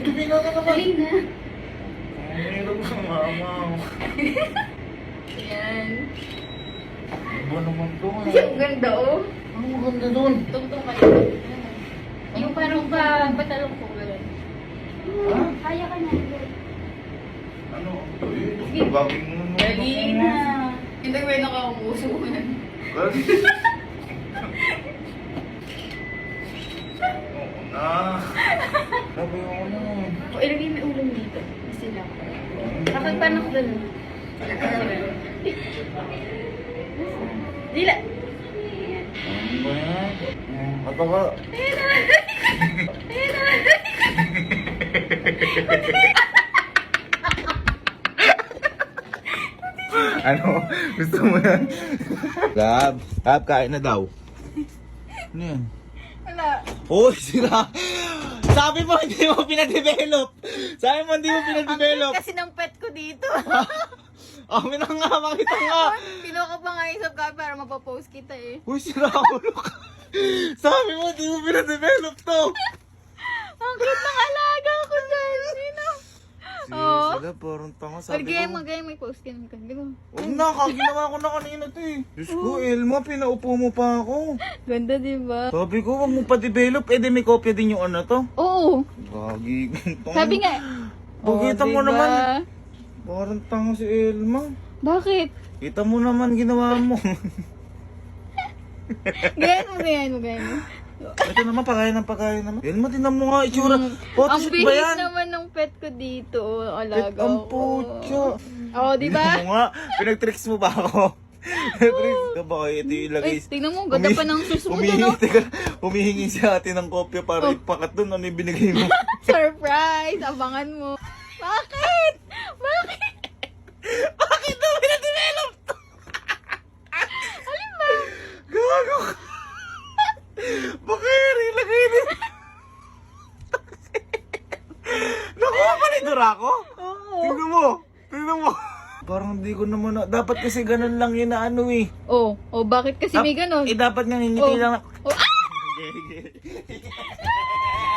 Tumina ka naman. Dali na. Sa mama. Yan. Ano ba naman to? Kasi ang ganda oh. Ang maganda doon. Yung parang ba, batalong ko gano'n. Ha? Kaya ka na. Ano? Eh, ito bagay mo naman. Na. Hindi ko yung nakaupuso ko. Oo na. Sabi ko na. O, ilagay mo yung ulam dito. Sila. Kapag panak doon. Dila. Ano ba yan? Ito ka. ano? Gusto mo yan? Gab, Gab, kain na daw. Ano yan? Wala. Uy, sila! Sabi mo hindi mo pinadevelop! Sabi mo hindi mo Ang pinadevelop! cute kasi ng pet dito. Amin na nga, makita nga! Pinuha ko pa nga yung ka para mapapost kita eh. Uy, sila ulo ka! Sabi mo hindi mo pinadevelop to! Ang cute ng alaga ko dyan. Sino? Oo. Sila, parang tanga. Sabi Magay, ko, magay, may post ka naman. Di ba? Huwag na, kaginawa ko na kanina to eh. Diyos ko, Elma, pinaupo mo pa ako. Ganda, di ba? Sabi ko, huwag mo pa-develop. Eh, di may kopya din yung ano to. Oo. Gagi. Sabi nga. Pagkita mo naman. Parang tanga si Elma. Bakit? Kita mo naman ginawa mo. Gayan mo, gayan mo, gayan mo. Ito naman, pagkain ng pagkain naman. Elma, tinan mo nga, itsura. Mm. Ang Photoshoot ba bihis yan? naman ng pet ko dito. oh, Alaga ang ko. putya. Oo, di ba? Tingnan mo nga, pinag-tricks mo ba ako? Pinag-tricks ka ba? Ito yung ilagay. Ay, tingnan mo, ganda pa ng sus mo Humihingi, dun, oh. teka, humihingi si ate ng kopya para Oh. ipakat doon. Ano yung binigay mo? Surprise! Abangan mo. Bakit? Bakit daw pinadevelop to? Alin ba? Gago ka. Bakit? Ilagay din. Ni Durako? Oo. Tingnan mo. Tingnan mo. Parang hindi ko naman na... Dapat kasi ganun lang yun na ano eh. Oh, oh, bakit kasi may ganon? Eh dapat nga ngingiti Oh. lang. na- Oh, ah!